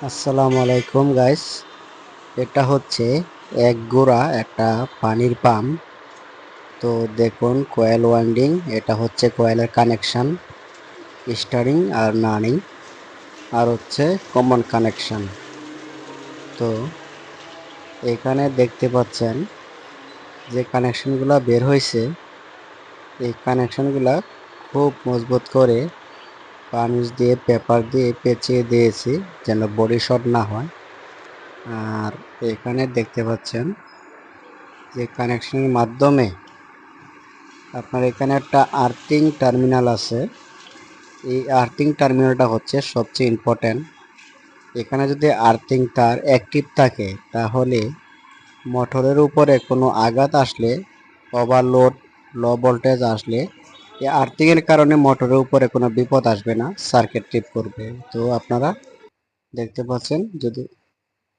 আসসালামু আলাইকুম গাইস এটা হচ্ছে এক গোড়া একটা পানির পাম্প। তো দেখুন কয়েল ওয়াইন্ডিং এটা হচ্ছে কয়েলের কানেকশন স্টারিং আর নানিং আর হচ্ছে কমন কানেকশন তো এখানে দেখতে পাচ্ছেন যে কানেকশনগুলো বের হয়েছে এই কানেকশনগুলা খুব মজবুত করে পানিশ দিয়ে, পেপার দিয়ে পেঁচিয়ে দিয়েছি যেন বডি শট না হয়। আর এখানে দেখতে পাচ্ছেন যে কানেকশনের মাধ্যমে আপনার এখানে একটা আর্থিং টার্মিনাল আছে। এই আর্থিং টার্মিনালটা হচ্ছে সবচেয়ে ইম্পর্ট্যান্ট এখানে যদি আর্থিং তার অ্যাক্টিভ থাকে, তাহলে মোটরের উপরে কোনো আঘাত আসলে ওভারলোড লো ভোল্টেজ আসলে এই আর্থিংয়ের কারণে মোটরের উপরে কোনো বিপদ আসবে না সার্কিট ট্রিপ করবে। তো আপনারা দেখতে পাচ্ছেন যদি